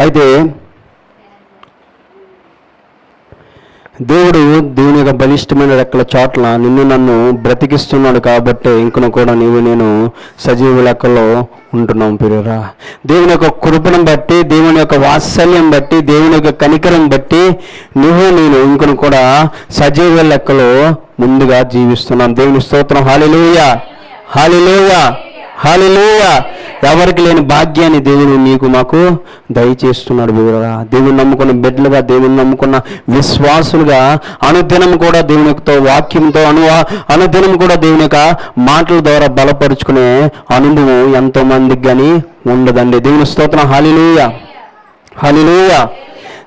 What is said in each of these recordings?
అయితే దేవుడు దేవుని యొక్క బలిష్టమైన రెక్కల చోట్ల నిన్ను నన్ను బ్రతికిస్తున్నాడు కాబట్టి ఇంకను కూడా నీవు నేను సజీవ లెక్కలో ఉంటున్నాం పిరురా దేవుని యొక్క కృపను బట్టి దేవుని యొక్క వాత్సల్యం బట్టి దేవుని యొక్క కనికరం బట్టి నువ్వు నేను ఇంకను కూడా సజీవ లెక్కలో ముందుగా జీవిస్తున్నాం. దేవుని స్తోత్రం. హాలిలోయ. హాలిలోయ. హాలిలోయ ఎవరికి లేని భాగ్యాన్ని దేవుడు నీకు మాకు దయచేస్తున్నాడు వీరురా దేవుని నమ్ముకున్న బిడ్డలుగా దేవుని నమ్ముకున్న విశ్వాసులుగా అనుదినం కూడా దేవుని యొక్క వాక్యంతో అను అనుదినం కూడా దేవుని యొక్క మాటల ద్వారా బలపరుచుకునే అనుభవం ఎంతో మందికి కానీ ఉండదండి. దేవుని స్తోత్రం. హాలిలోయ హాలిలోయ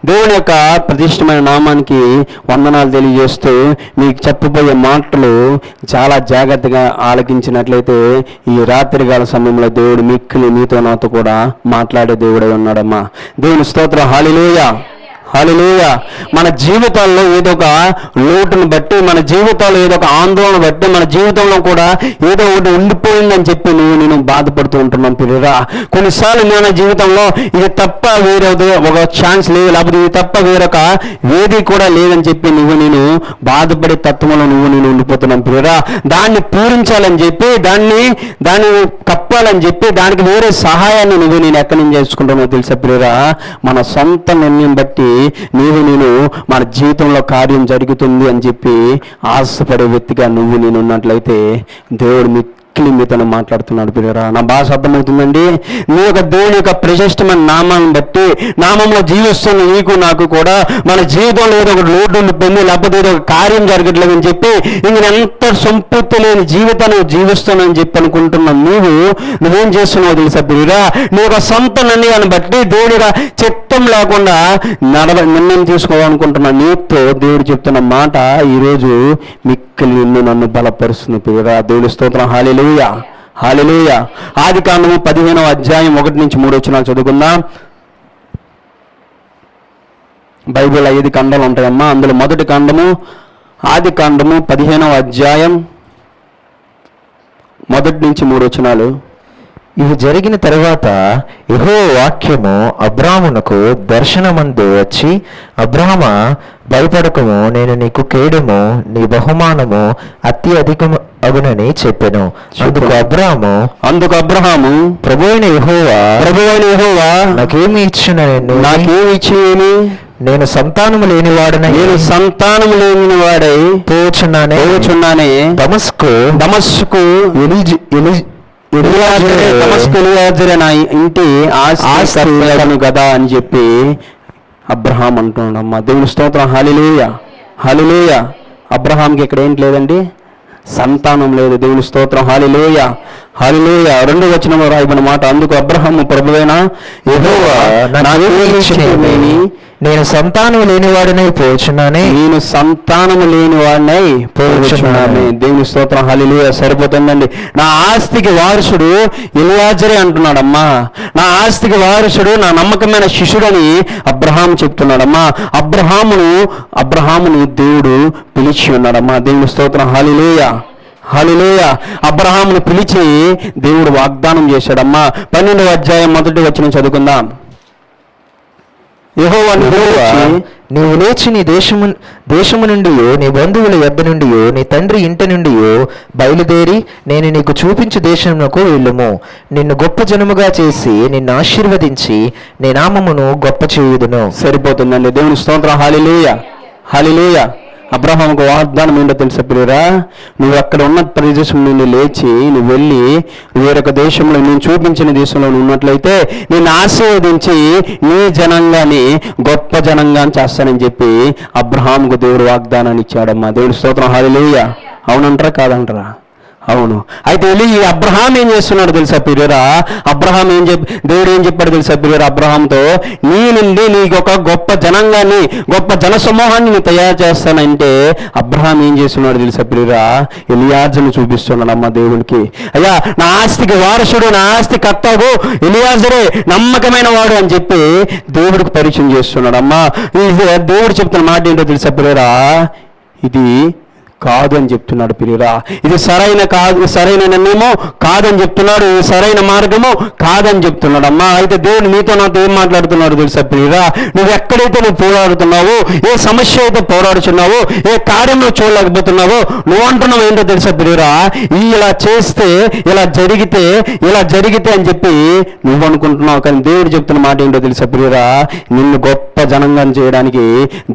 దేవుని యొక్క ప్రతిష్టమైన నామానికి వందనాలు తెలియజేస్తూ మీకు చెప్పబోయే మాటలు చాలా జాగ్రత్తగా ఆలకించినట్లయితే ఈ రాత్రికాల సమయంలో దేవుడు మిక్కిలి మీతో నాతో కూడా మాట్లాడే దేవుడై ఉన్నాడమ్మా. దేవుని స్తోత్ర. హాలిలోయ హాలిలోయ మన జీవితాల్లో ఏదో ఒక లోటును బట్టి మన జీవితాల్లో ఏదో ఒక ఆందోళన బట్టి మన జీవితంలో కూడా ఏదో ఒకటి ఉండిపోయిందని చెప్పి నువ్వు నేను బాధపడుతూ ఉంటున్నాం పిల్లరా కొన్నిసార్లు మన జీవితంలో ఇది తప్ప వేరేది ఒక ఛాన్స్ లేదు లేకపోతే ఇది తప్ప వేరొక వేది కూడా లేదని చెప్పి నువ్వు నేను బాధపడే తత్వంలో నువ్వు నేను ఉండిపోతున్నాం పిల్లరా దాన్ని పూరించాలని చెప్పి దాన్ని దాన్ని కప్పాలని చెప్పి దానికి వేరే సహాయాన్ని నువ్వు నేను ఎక్కడి నుంచి చేసుకుంటానో తెలుసా పిల్లరా మన సొంత నిర్ణయం బట్టి నీవు నేను మన జీవితంలో కార్యం జరుగుతుంది అని చెప్పి ఆశపడే వ్యక్తిగా నువ్వు నేను ఉన్నట్లయితే దేవుడు వాక్యం మీతో మాట్లాడుతున్నాడు పిల్లరా నా భాష అర్థమవుతుందండి? నీ యొక్క దేవుని యొక్క ప్రశస్తమైన నామాన్ని బట్టి నామంలో జీవిస్తున్న నీకు నాకు కూడా మన జీవితంలో ఏదో ఒక లోటు ఉండిపోయింది లేకపోతే ఏదో ఒక కార్యం జరగట్లేదు అని చెప్పి ఇంక ఎంత సంపూర్తి లేని జీవితాన్ని జీవిస్తానని చెప్పి అనుకుంటున్న నీవు నువ్వేం చేస్తున్నావు తెలుసా పిల్లరా నీ యొక్క సొంత నిర్ణయాన్ని బట్టి దేవుడి చిత్తం లేకుండా నడవ నిర్ణయం తీసుకోవాలనుకుంటున్న నీతో దేవుడు చెప్తున్న మాట ఈరోజు వాక్యం నిన్ను నన్ను బలపరుస్తుంది పిల్లరా దేవుడి స్తోత్రం. హాలిలుయ హాలిలుయ ఆది కాండము పదిహేనవ అధ్యాయం ఒకటి నుంచి మూడు వచ్చిన చదువుకుందాం. బైబిల్ ఐదు ఖండాలు ఉంటాయమ్మా. అందులో మొదటి ఖండము ఆది కాండము పదిహేనవ అధ్యాయం మొదటి నుంచి మూడు వచనాలు ఇవి జరిగిన తరువాత యెహో వాక్యము అబ్రామునకు దర్శనమందు వచ్చి అబ్రామ భయపడకము నేను నీకు కేడము నీ బహుమానము అతి అధికము అగునని చెప్పెను. అందుకు అబ్రాము అందుకు అబ్రహాము ప్రభు అయిన యెహోవా ప్రభు అయిన యెహోవా నాకేమి ఇచ్చిన నేను నాకేమి ఇచ్చేయని నేను సంతానము లేనివాడనై నేను సంతానము లేని వాడై పోచున్నానే. పోచున్నానే. దమస్కు దమస్కు ఎలిజ్ ఎలిజ్ నా ఇంటి కర్తను కదా అని చెప్పి అబ్రహాం అంటున్నాడు అమ్మ దేవుని స్తోత్రం. హలిలేయ హలిలేయ అబ్రహాంకి ఇక్కడ ఏంటి లేదండి? సంతానం లేదు. దేవుని స్తోత్రం. హాలిలోయ హాలిలోయ రెండు వచనంలో రాయబడిన మాట. అందుకు అబ్రహాము ప్రభువైన నేను సంతానం లేనివాడనై పోచున్నానే. నేను సంతానము లేని వాడినై పోవచ్చున్నాను దేవుని స్తోత్రం హలిలుయ సరిపోతుందండి. నా ఆస్తికి వారసుడు ఎలియాజరే అంటున్నాడమ్మా. నా ఆస్తికి వారసుడు నా నమ్మకమైన శిష్యుడని అబ్రహాం చెప్తున్నాడమ్మా. అబ్రహామును అబ్రహామును దేవుడు పిలిచి ఉన్నాడమ్మా. దేవుని స్తోత్రం హలిలుయ హలిలోయ అబ్రహామును పిలిచి దేవుడు వాగ్దానం చేశాడమ్మా. పన్నెండవ అధ్యాయం మొదటి వచ్చిన చదువుకుందాం. యెహోవా నీవు లేచి నీ దేశము దేశము నుండి నీ బంధువుల యొద్ద నుండి నీ తండ్రి ఇంటి నుండి బయలుదేరి నేను నీకు చూపించు దేశమునకు వెళ్ళుము. నిన్ను గొప్ప జనముగా చేసి నిన్ను ఆశీర్వదించి నీ నామమును గొప్ప చేయుదును. సరిపోతుందండి. దేవుని స్తోత్రం. హాలిలేయ హాలిలేయ అబ్రహాంకు వాగ్దానం ఏంటో తెలుసా పిల్లరా నువ్వు అక్కడ ఉన్న ప్రదేశం నుండి లేచి నువ్వు వెళ్ళి వేరొక దేశంలో నేను చూపించిన దేశంలో ఉన్నట్లయితే నేను ఆశీర్వదించి నీ జనంగాని గొప్ప జనంగా చేస్తానని చెప్పి అబ్రహాంకు దేవుడు వాగ్దానాన్ని ఇచ్చాడమ్మా దేవుడి స్తోత్రం. హాలిలేయ అవునంటారా కాదంటారా? అవును. అయితే వెళ్ళి ఈ అబ్రహాం ఏం చేస్తున్నాడు తెలుసా పిరియరా? అబ్రహాం ఏం చెప్పి దేవుడు ఏం చెప్పాడు తెలుసా పిరియరా అబ్రహాంతో? నీ నుండి నీకు ఒక గొప్ప జనంగాన్ని గొప్ప జన సమూహాన్ని నేను తయారు చేస్తానంటే అబ్రహాం ఏం చేస్తున్నాడు తెలుసా పిరియరా? ఎలియాజను చూపిస్తున్నాడు అమ్మ దేవుడికి అయ్యా నా ఆస్తికి వారసుడు నా ఆస్తి కర్తావు ఎలియాజరే నమ్మకమైన వాడు అని చెప్పి దేవుడికి పరిచయం చేస్తున్నాడు అమ్మా. దేవుడు చెప్తున్న మాట ఏంటో తెలుసా పిరియరా? ఇది కాదు అని చెప్తున్నాడు పిరిరా ఇది సరైన కాదు సరైన నిర్ణయమో కాదని చెప్తున్నాడు ఇది సరైన మార్గమో కాదని చెప్తున్నాడు. అమ్మా అయితే దేవుడు నీతో నాతో ఏం మాట్లాడుతున్నాడు తెలుసా పిరిరా నువ్వు ఎక్కడైతే నువ్వు పోరాడుతున్నావో ఏ సమస్య అయితే పోరాడుతున్నావో ఏ కార్యంలో చూడలేకపోతున్నావో నువ్వు అంటున్నావు ఏంటో తెలుసా పిరిరా ఇలా చేస్తే ఇలా జరిగితే ఇలా జరిగితే అని చెప్పి నువ్వు అనుకుంటున్నావు కానీ దేవుడు చెప్తున్న మాట ఏంటో తెలుసా పిరిరా నిన్ను గొప్ప జనంగా చేయడానికి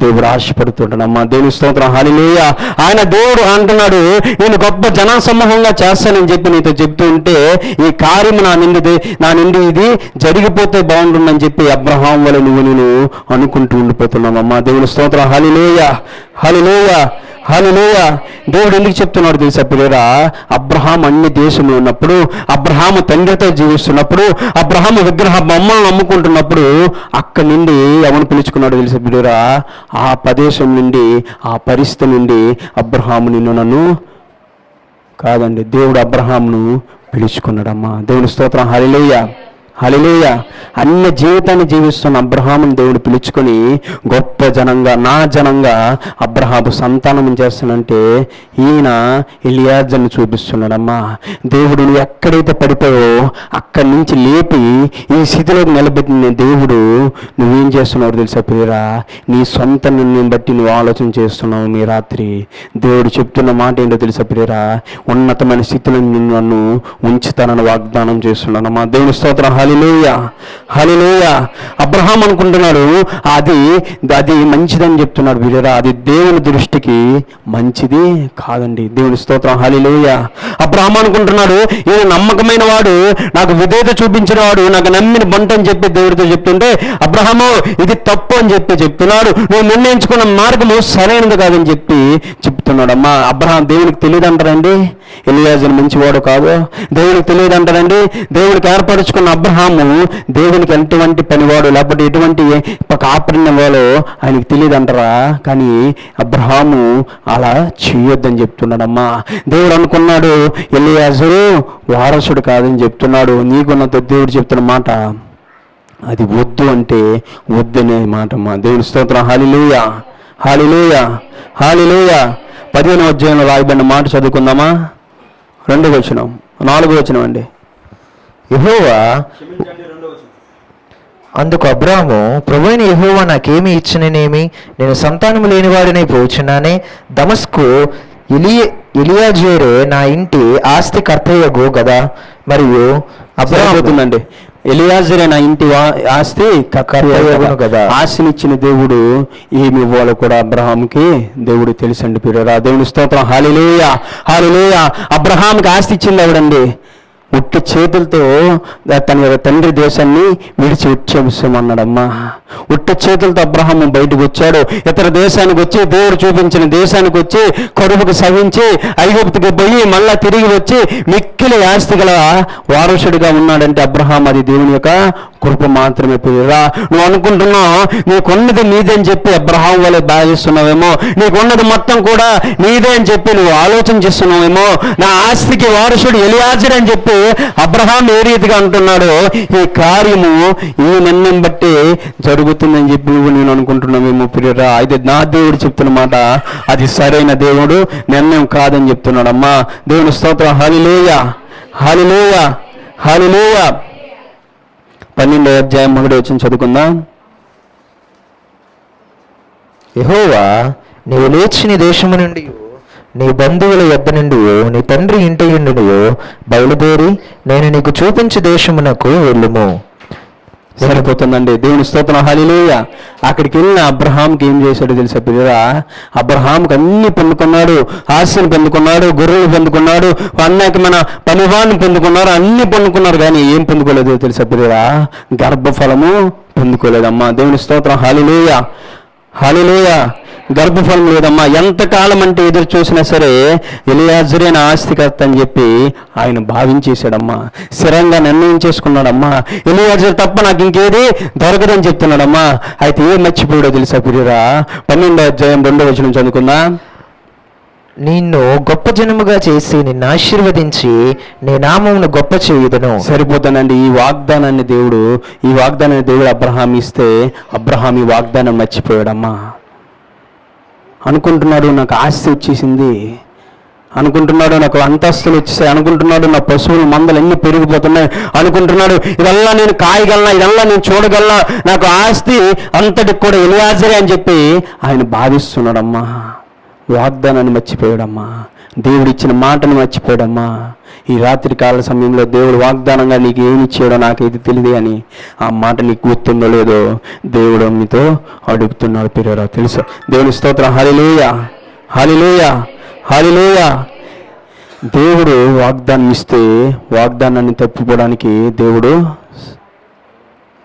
దేవుడు ఆశపడుతుంటాడమ్మా దేవుని స్తోత్రం. హాలిలేయ ఆయన దేవుడు అంటున్నాడు నేను గొప్ప జనసమూహంగా చేస్తానని చెప్పి నీతో చెప్తూ ఉంటే ఈ కార్యం నా నిండిది నా నిండి ఇది జరిగిపోతే బాగుంటుందని చెప్పి అబ్రహాం వల్ల నువ్వు నేను అనుకుంటూ ఉండిపోతున్నావమ్మా దేవుని స్తోత్రం. హాలిలేయ హాలిలేయ హాలిలేయ దేవుడు ఎందుకు చెప్తున్నాడు తెలుసా పిల్లరా? అబ్రహాం అన్ని దేశంలో ఉన్నప్పుడు అబ్రహాము తండ్రితో జీవిస్తున్నప్పుడు అబ్రహాము విగ్రహ బొమ్మలను నమ్ముకుంటున్నప్పుడు అక్కడి నుండి ఎవరు పిలుచుకున్నాడు తెలుసా పిల్లరా? ఆ ప్రదేశం నుండి ఆ పరిస్థితి నుండి అబ్రహాము నిన్ను నన్ను కాదండి దేవుడు అబ్రహాంను పిలుచుకున్నాడమ్మా. దేవుని స్తోత్రం హలిలేయ హలిలేయ అన్య జీవితాన్ని జీవిస్తున్న అబ్రహాముని దేవుడు పిలుచుకొని గొప్ప జనంగా నా జనంగా అబ్రహాము సంతానం చేస్తానంటే ఈయన ఇలియాజన్ని చూపిస్తున్నాడమ్మా. దేవుడు నువ్వు ఎక్కడైతే పడిపోయో అక్కడి నుంచి లేపి ఈ స్థితిలో నిలబెట్టిన దేవుడు నువ్వేం చేస్తున్నావు తెలుసా ప్రియరా? నీ సొంత నిర్ణయం బట్టి నువ్వు ఆలోచన చేస్తున్నావు మీ రాత్రి. దేవుడు చెప్తున్న మాట ఏంటో తెలుసా ప్రియరా? ఉన్నతమైన స్థితిలో నిన్ను నన్ను ఉంచుతానని వాగ్దానం చేస్తున్నాను మా దేవుని స్తోత్రం. హలిలోయ హలిలోయ అబ్రహాం అనుకుంటున్నాడు అది అది మంచిదని చెప్తున్నాడు వీరరా అది దేవుని దృష్టికి మంచిది కాదండి. దేవుని స్తోత్రం హలిలోయ అబ్రహాం అనుకుంటున్నాడు ఈయన నమ్మకమైన వాడు నాకు విధేయత చూపించిన వాడు నాకు నమ్మిన బంట అని చెప్పి దేవుడితో చెప్తుంటే అబ్రహాము ఇది తప్పు అని చెప్పి చెప్తున్నాడు. నువ్వు నిర్ణయించుకున్న మార్గము సరైనది కాదని చెప్పి చెప్తున్నాడు అమ్మా. అబ్రహాం దేవునికి తెలియదు అంటారండి? ఎలియాజన్ మంచివాడు కాదు. దేవునికి తెలియదు అంటారండి? దేవుడికి ఏర్పరచుకున్న అబ్రహాము దేవునికి ఎటువంటి పనివాడు లేకపోతే ఎటువంటి కాపరిన వాడు ఆయనకి తెలియదు అంటారా కానీ అబ్రహాము అలా చేయొద్దని చెప్తున్నాడమ్మా. దేవుడు అనుకున్నాడు ఎలియాజరు వారసుడు కాదని చెప్తున్నాడు. నీకున్నతో దేవుడు చెప్తున్న మాట అది వద్దు అంటే వద్దనే మాట అమ్మా దేవుని స్తోత్రం. హాలిలోయ హాలిలోయ హాలిలోయ పదిహేను అధ్యాయంలో రాయబడిన మాట చదువుకుందామా? రెండో వచనం నాలుగో వచనం అండి. యెహోవా అందుకు అబ్రాము ప్రభువైన యెహోవా నాకేమి ఇచ్చిననేమి? నేను సంతానము లేనివాడినై పోచున్నానే? దమస్కు ఇలి ఇలియాజేరే నా ఇంటి ఆస్తి కర్తయ్యగు గదా? మరియు అబ్రహపోతుందండి ఎలియాజరే నా ఇంటి ఆస్తి కర్తవ్యమును కదా. ఆస్తినిచ్చిన దేవుడు ఏమి ఇవ్వాలో కూడా అబ్రహాంకి దేవుడు తెలుసండి పిల్లరా దేవుని స్తోత్రం. Hallelujah hallelujah. అబ్రహాంకి ఆస్తి ఇచ్చింది ఎవడండి? ఉట్టి చేతులతో తన యొక్క తండ్రి దేశాన్ని విడిచి వచ్చేమన్నాడమ్మా ఉట్టి చేతులతో అబ్రహం బయటకు వచ్చాడు. ఇతర దేశానికి వచ్చి దేవుడు చూపించిన దేశానికి వచ్చి కడుపుకు సహించి ఐగుప్తికి పోయి మళ్ళా తిరిగి వచ్చి మిక్కిలి ఆస్తి గల వారసుడిగా ఉన్నాడంటే అబ్రహాం అది దేవుని యొక్క కృప మాత్రమే పిల్లరా నువ్వు అనుకుంటున్నావు నీకున్నది నీదే అని చెప్పి అబ్రహాం వల్ల భావిస్తున్నావేమో నీకున్నది మొత్తం కూడా నీదే అని చెప్పి నువ్వు ఆలోచన చేస్తున్నావేమో. నా ఆస్తికి వారసుడు ఎలియాజుడు అని చెప్పి అబ్రహాం ఏ రీతిగా అంటున్నాడో ఈ కార్యము ఈ నిర్ణయం బట్టి జరుగుతుందని చెప్పి నువ్వు నేను అనుకుంటున్నామేమో ప్రియరా. అయితే నా దేవుడు చెప్తున్న మాట అది సరైన దేవుడు నిర్ణయం కాదని చెప్తున్నాడమ్మా దేవుని స్తోత్రం. హలిలేయ హాలిలోయ హాలిలోయ పన్నెండో అధ్యాయం మొదటి వచ్చి చదువుకుందాం. యహోవా నీవు లేచిన నీ దేశము నుండి నీ బంధువుల యొద్ద నుండి నీ తండ్రి ఇంటి నుండి బయలుదేరి నేను నీకు చూపించే దేశమునకు వెళ్ళుము. సరిపోతుందండి. దేవుని స్తోత్రం. హాలిలోయ అక్కడికి వెళ్ళిన అబ్రహాంకి ఏం చేశాడు తెలుసా పిల్లరా అబ్రహాంకి అన్ని పొందుకున్నాడు ఆస్తిని పొందుకున్నాడు గొర్రెలు పొందుకున్నాడు మన పనివాన్ని పొందుకున్నారు అన్ని పొందుకున్నారు కానీ ఏం పొందుకోలేదు తెలుసా పిల్లరా గర్భఫలము పొందుకోలేదమ్మా. దేవుని స్తోత్రం. హాలిలోయ హాలిలోయ గర్భఫలం లేదమ్మా. ఎంతకాలం అంటే ఎదురు చూసినా సరే ఎలియాజరే నా ఆస్తికర్త అని చెప్పి ఆయన భావించేశాడమ్మా. స్థిరంగా నిర్ణయం చేసుకున్నాడమ్మా. ఎలియాజర్ తప్ప నాకు ఇంకేది దొరకదని చెప్తున్నాడమ్మా. అయితే ఏం మర్చిపోయాడో తెలుసా పిరిరా పన్నెండో అధ్యాయం రెండో వచనం చదువుకుందా. నిన్ను గొప్ప జనముగా చేసి నిన్ను ఆశీర్వదించి నీ నామమును గొప్ప చేయుదును. సరిపోతానండి ఈ వాగ్దానాన్ని దేవుడు ఈ వాగ్దానాన్ని దేవుడు అబ్రహాం ఇస్తే అబ్రహాం ఈ వాగ్దానం మర్చిపోయాడమ్మా. అనుకుంటున్నాడు నాకు ఆస్తి వచ్చేసింది. అనుకుంటున్నాడు నాకు అంతస్తులు వచ్చేసాయి. అనుకుంటున్నాడు నా పశువుల మందలు ఎన్ని పెరిగిపోతున్నాయి. అనుకుంటున్నాడు ఇదల్లా నేను కాయగలనా ఇదల్లా నేను చూడగలనా? నాకు ఆస్తి అంతటికి కూడా ఎలియాజరే అని చెప్పి ఆయన భావిస్తున్నాడమ్మా. వాగ్దానాన్ని మర్చిపోయాడమ్మా. దేవుడిచ్చిన మాటను మర్చిపోయాడమ్మా. ఈ రాత్రి కాల సమయంలో దేవుడు వాగ్దానంగా నీకు ఏమి ఇచ్చాడో నాకైతే తెలియదు అని ఆ మాట నీకు గుర్తుందో లేదో దేవుడు మీతో అడుగుతున్నాడు పిల్లరా తెలుసా? దేవుని స్తోత్రం. హరిలేయ హరిలేయ హరిలేయ దేవుడు వాగ్దానం ఇస్తే వాగ్దానాన్ని తప్పుకోవడానికి దేవుడు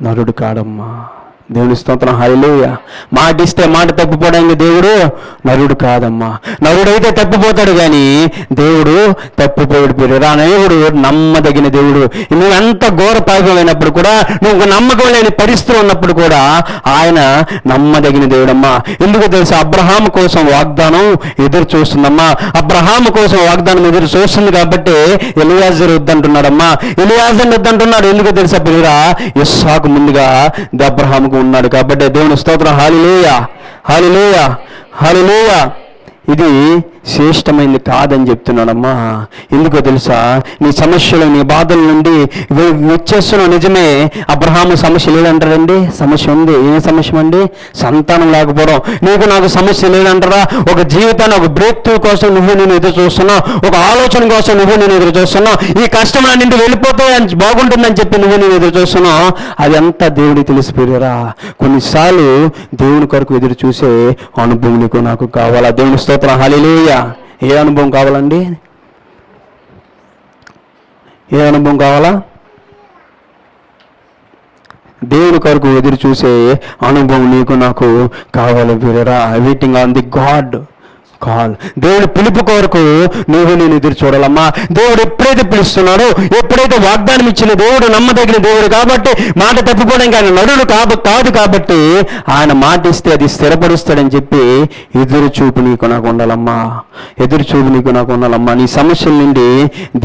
నరుడు కాడమ్మా. దేవుని స్తోత్రం హరిలేయ మాట ఇస్తే మాట తప్పిపోవడానికి దేవుడు నరుడు కాదమ్మా. నరుడైతే తప్పిపోతాడు కానీ దేవుడు తప్పిపోయాడు పేరు. రా దేవుడు నమ్మదగిన దేవుడు. నువ్వు ఎంత ఘోర పాపమైనప్పుడు కూడా నువ్వు నమ్మకం లేని పరిస్థితులు ఉన్నప్పుడు కూడా ఆయన నమ్మదగిన దేవుడమ్మా. ఎందుకు తెలుసా? అబ్రహాం కోసం వాగ్దానం ఎదురు చూస్తుందమ్మా. అబ్రహాం కోసం వాగ్దానం ఎదురు చూస్తుంది కాబట్టి ఎలియాజర్ వద్దంటున్నాడమ్మా. ఎలియాజర్ వద్దంటున్నాడు. ఎందుకు తెలుసా పిల్లరా? ఇస్సాకు ముందుగా అబ్రహాంకు ఉన్నాడు కాబట్టి దేవుని స్తోత్రం. హాలిలేయ హాలిలేయ హాలిలేయ ఇది శ్రేష్టమైంది కాదని చెప్తున్నాడమ్మా. ఎందుకో తెలుసా? నీ సమస్యలు నీ బాధల నుండి వచ్చేస్తున్నావు నిజమే. అబ్రహాము సమస్య లేదంటారండి సమస్య ఉంది. ఏ సమస్య అండి? సంతానం లేకపోవడం. నీకు నాకు సమస్య లేదంటారా? ఒక జీవితాన్ని ఒక బ్రేక్ త్రూ కోసం నువ్వు నేను ఎదురు చూస్తున్నావు ఒక ఆలోచన కోసం నువ్వు నేను ఎదురు చూస్తున్నావు ఈ కష్టం నిండి వెళ్ళిపోతే అని బాగుంటుందని చెప్పి నువ్వు నేను ఎదురు చూస్తున్నావు అది అంతా దేవుడికి తెలిసిపోయారా కొన్నిసార్లు దేవుని కొరకు ఎదురు చూసే అనుభవం నీకు నాకు కావాలా? దేవుని స్తోత్రం. హలిలేయ ఏ అనుభవం కావాలండి? ఏ అనుభవం కావాలా? దేవుని కొరకు ఎదురు చూసే అనుభవం నీకు నాకు కావాలి వీరరా. Waiting on the god call దేవుడు పిలుపు కొరకు నువ్వు నేను ఎదురు చూడాలమ్మా. దేవుడు ఎప్పుడైతే పిలుస్తున్నాడో ఎప్పుడైతే వాగ్దానం ఇచ్చిన దేవుడు నమ్మదగిన దేవుడు కాబట్టి మాట తప్పిపోవడానికి ఆయన నడుడు కాబ కాదు కాబట్టి ఆయన మాట ఇస్తే అది స్థిరపరుస్తాడని చెప్పి ఎదురు చూపు నీకు నాకు ఉండాలమ్మా. ఎదురు చూపు నీకు నాకు ఉండాలమ్మా. నీ సమస్యల నుండి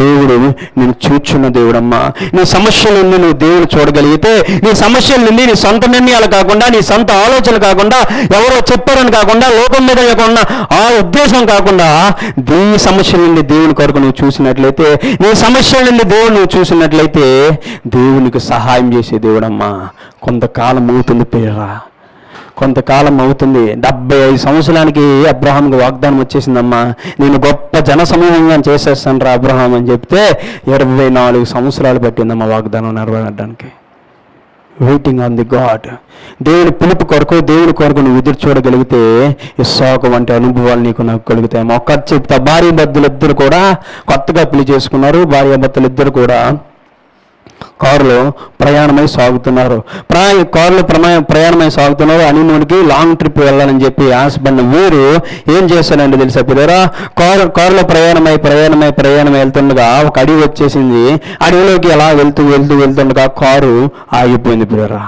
దేవుడు నేను చూచున్న దేవుడమ్మా. నీ సమస్యల నుండి నువ్వు దేవుడు చూడగలిగితే నీ సమస్యల నుండి నీ సొంత నిర్ణయాలు కాకుండా నీ సొంత ఆలోచనలు కాకుండా ఎవరో చెప్పారని కాకుండా లోకం మీద లేకుండా ఆ ఉద్దేశం కాకుండా నీ సమస్య నుండి దేవుని కొరకు నువ్వు చూసినట్లయితే నీ సమస్య నుండి దేవుడు నువ్వు చూసినట్లయితే దేవునికి సహాయం చేసే దేవుడమ్మా. కొంతకాలం అవుతుంది పేరా. కొంతకాలం అవుతుంది. డెబ్బై ఐదు సంవత్సరానికి అబ్రహాంకి వాగ్దానం వచ్చేసిందమ్మా. నేను గొప్ప జన సమూహంగా చేసేస్తాను రా అబ్రహాం అని చెప్తే ఇరవై నాలుగు సంవత్సరాలు పట్టిందమ్మా వాగ్దానం నెరవేరడానికి వెయిటింగ్ ఆన్ ది గాడ్ దేవుని పిలుపు కొరకు దేవుని కొరకు నువ్వు ఎదురు చూడగలిగితే ఇస్సాకు వంటి అనుభవాలు నీకు నాకు కలుగుతాయి. మా చెప్తా భార్య భర్తలు ఇద్దరు కూడా కొత్తగా పెళ్ళి చేసుకున్నారు. భార్య భర్తలు ఇద్దరు కూడా కారులో ప్రయాణమై సాగుతున్నారు. ప్రయాణ కారులో ప్రమాణ ప్రయాణమై సాగుతున్నారు. హనీమూన్కి లాంగ్ ట్రిప్ వెళ్ళాలని చెప్పి ఆశపడిన వీరు ఏం చేశారండి తెలుసా పిల్లరా? కారు కారులో ప్రయాణమై ప్రయాణమై ప్రయాణం వెళ్తుండగా ఒక అడవి వచ్చేసింది. అడవిలోకి ఎలా వెళ్తూ వెళ్తూ వెళ్తుండగా కారు ఆగిపోయింది పిల్లరా.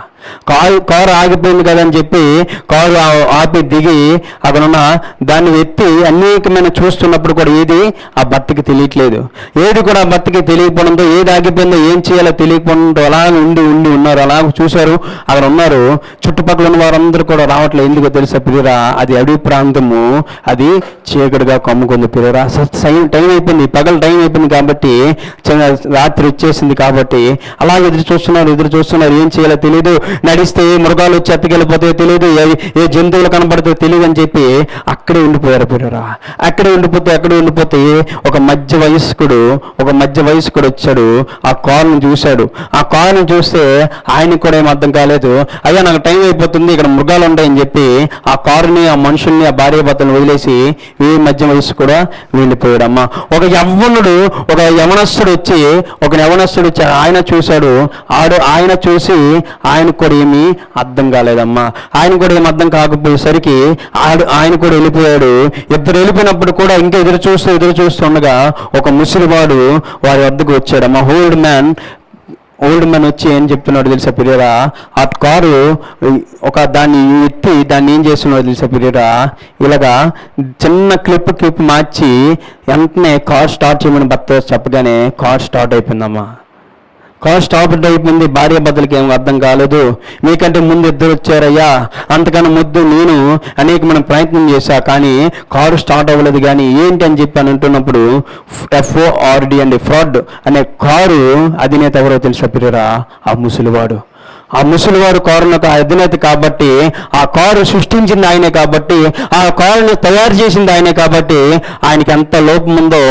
కారు కారు ఆగిపోయింది కదా అని చెప్పి కారు ఆపి దిగి అక్కడున్న దాన్ని ఎత్తి అనేకమైన చూస్తున్నప్పుడు కూడా ఏది ఆ భర్తకి తెలియట్లేదు. ఏది కూడా ఆ భర్తకి తెలియకపోవడంతో ఏది ఆగిపోయిందో ఏం చేయాలో తెలియకపోవడంతో అలా ఉండి ఉండి ఉన్నారు. అలా చూశారు. అక్కడ ఉన్నారు. చుట్టుపక్కల ఉన్న వారందరూ కూడా రావట్లేదు. ఎందుకో తెలుసా పిల్లరా? అది అడవి ప్రాంతము. అది చీకటిగా కమ్ముకుంది పిల్లరా. సైన్ టైం అయిపోయింది. పగల టైం అయిపోయింది కాబట్టి రాత్రి వచ్చేసింది కాబట్టి అలాగే ఎదురు చూస్తున్నారు ఎదురు చూస్తున్నారు. ఏం చేయాలో తెలియదు నడిస్తే ఏ మృగాలు వచ్చి తెలియదు ఏ ఏ జంతువులు కనబడతాయో తెలియదు అని చెప్పి అక్కడే ఉండిపోయారు పిల్లరా. అక్కడే ఉండిపోతే అక్కడే ఉండిపోతే ఒక మధ్య వయస్కుడు ఒక మధ్య వయస్కుడు వచ్చాడు ఆ కారుని చూశాడు. ఆ కారుని చూస్తే ఆయనకు కూడా ఏం అర్థం కాలేదు. అయ్యా నాకు టైం అయిపోతుంది ఇక్కడ మృగాలు ఉంటాయని చెప్పి ఆ కారుని ఆ మనుషుల్ని ఆ భార్య భర్తను వదిలేసి ఈ మధ్య వయస్సు కూడా వెళ్ళిపోయాడమ్మా. ఒక యవ్వనుడు ఒక యవనస్తుడు వచ్చి ఒక యవనస్తుడు వచ్చి ఆయన చూశాడు. ఆడు ఆయన చూసి ఆయనకు కూడా ఏమీ అర్థం కాలేదమ్మా. ఆయన కూడా ఏం అర్థం కాకపోయేసరికి ఆడు ఆయన కూడా వెళ్ళిపోయాడు. ఇద్దరు వెళ్ళిపోయినప్పుడు కూడా ఇంకా ఎదురు చూస్తూ ఎదురు చూస్తుండగా ఒక ముసలివాడు వారి వద్దకు వచ్చాడమ్మా ఓల్డ్ మ్యాన్ ఓల్డ్ మ్యాన్ వచ్చి ఏం చెప్తున్నాడు తెలుసా పిరియరా? ఆ కారు ఒక దాన్ని ఎత్తి దాన్ని ఏం చేస్తున్నాడు తెలుసా పిరియరా? ఇలాగా చిన్న క్లిప్ క్లిప్ మార్చి వెంటనే కార్ స్టార్ట్ చేయమని భర్త చెప్పగానే కార్ స్టార్ట్ అయిపోయిందమ్మా. కారు స్టాప్ అయిపోయింది భార్య బద్దలకి ఏం అర్థం కాలేదు. మీకంటే ముందు ఇద్దరు వచ్చారయ్యా. అంతకన్నా ముద్దు నేను అనేక మనం ప్రయత్నం చేశా కానీ కారు స్టార్ట్ అవ్వలేదు కానీ ఏంటి అని చెప్పి అని అంటున్నప్పుడు ఎఫ్ఓఆర్డి అండి ఫ్రాడ్ అనే కారు అధినేత ఎవరో తెలుసా పిల్లరా ఆ ముసలివాడు. ఆ ముసలివాడు కారునకు అధినేత కాబట్టి ఆ కారు సృష్టించింది ఆయనే కాబట్టి ఆ కారుని తయారు చేసింది ఆయనే కాబట్టి ఆయనకి ఎంత లోపం ఉందో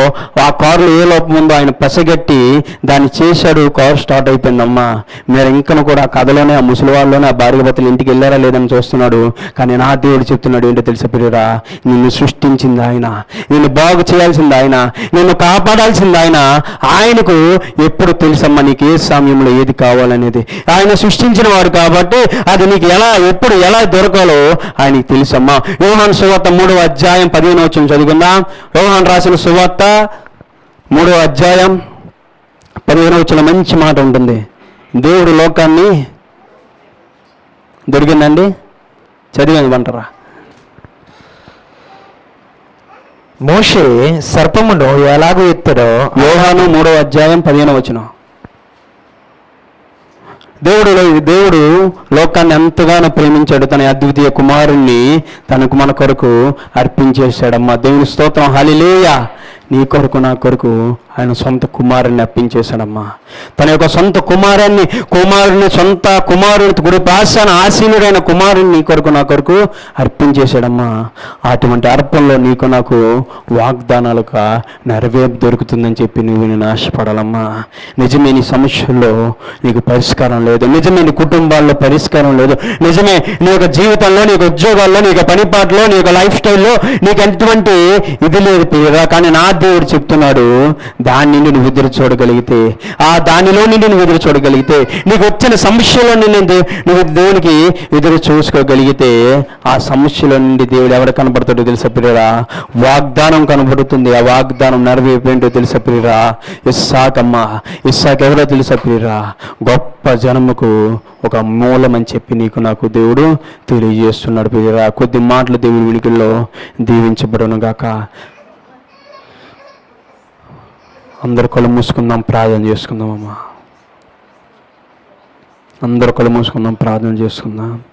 ఆ కారులో ఏ లోపం ఉందో ఆయన పసగట్టి దాన్ని చేశాడు కారు స్టార్ట్ అయిపోయిందమ్మా. మీరు ఇంకను కూడా ఆ కథలోనే ఆ ముసలివాళ్ళలోనే ఆ భార్య భర్తలు ఇంటికి వెళ్ళారా లేదని చూస్తున్నాడు. కానీ నా దేవుడు చెప్తున్నాడు ఏంటో తెలుసా పిల్లరా నిన్ను సృష్టించింది ఆయన నిన్ను బాగు చేయాల్సింది ఆయన నిన్ను కాపాడాల్సింది ఆయన. ఆయనకు ఎప్పుడు తెలుసమ్మా నీకు ఏ సమయంలో ఏది కావాలనేది? ఆయన సృష్టించిన వాడు కాబట్టి అది నీకు ఎలా ఎప్పుడు ఎలా దొరకాలో ఆయనకి తెలుసమ్మా. యోహాన్ సువార్త మూడవ అధ్యాయం పదిహేను వచ్చిన చదువుకుందాం. యోహాన్ రాసిన సువార్త మూడవ అధ్యాయం పదిహేను వచ్చిన మంచి మాట ఉంటుంది. దేవుడు లోకాన్ని దొరికిందండి? చదివాను అంటారా మోషే సర్పమును ఎలాగో ఎత్తాడో యోహాను మూడవ అధ్యాయం పదిహేను వచ్చిన దేవుడు దేవుడు లోకాన్ని ఎంతగానో ప్రేమించాడు. తన అద్వితీయ కుమారుణ్ణి తనకు మన కొరకు అర్పించేశాడమ్మా. దేవుని స్తోత్రం. హలిలేయ నీ కొరకు నా కొరకు ఆయన సొంత కుమారుణ్ణి అర్పించేశాడమ్మా. తన యొక్క సొంత కుమారుణ్ణి కుమారుని సొంత కుమారుడు గుడి పాశాన ఆసీనుడైన కుమారుణ్ణి నీ కొరకు నా కొరకు అర్పించేశాడమ్మా. అటువంటి అర్పణలో నీకు నాకు వాగ్దానాలుగా నెరవేర్పు దొరుకుతుందని చెప్పి నువ్వు నేను ఆశపడాలమ్మా. నిజమే నీ సమస్యల్లో నీకు పరిష్కారం లేదు. నిజమే నీ కుటుంబాల్లో పరిష్కారం లేదు. నిజమే నీ యొక్క జీవితంలో నీ యొక్క ఉద్యోగాల్లో నీ యొక్క పనిపాట్లో నీ యొక్క లైఫ్ స్టైల్లో నీకు ఎటువంటి ఇది లేదు ప్రియరా కానీ నా దేవుడు చెప్తున్నాడు దాని నుండి నువ్వు ఎదురు చూడగలిగితే ఆ దానిలో నుండి నువ్వు ఎదురు చూడగలిగితే నీకు వచ్చిన సమస్యలో నుండి నువ్వు దేవునికి ఎదురు చూసుకోగలిగితే ఆ సమస్యలో నుండి దేవుడు ఎవరు కనబడతాడో తెలుసా వాగ్దానం కనబడుతుంది. ఆ వాగ్దానం నెరవేర్పేంటో తెలుసా ప్రియరా ఇస్సాకమ్మ ఇస్సాక్ ఎవరో తెలుసా గొప్ప జనముకు ఒక మూలం అని చెప్పి నీకు నాకు దేవుడు తెలియజేస్తున్నాడు ప్రియరా కొద్ది మాటలు దేవుని వినికిల్లో దీవించబడను గాక అందరు కళ్ళు మూసుకుందాం ప్రార్థన చేసుకుందాం అమ్మా. అందరు కళ్ళు మూసుకుందాం ప్రార్థన చేసుకుందాం.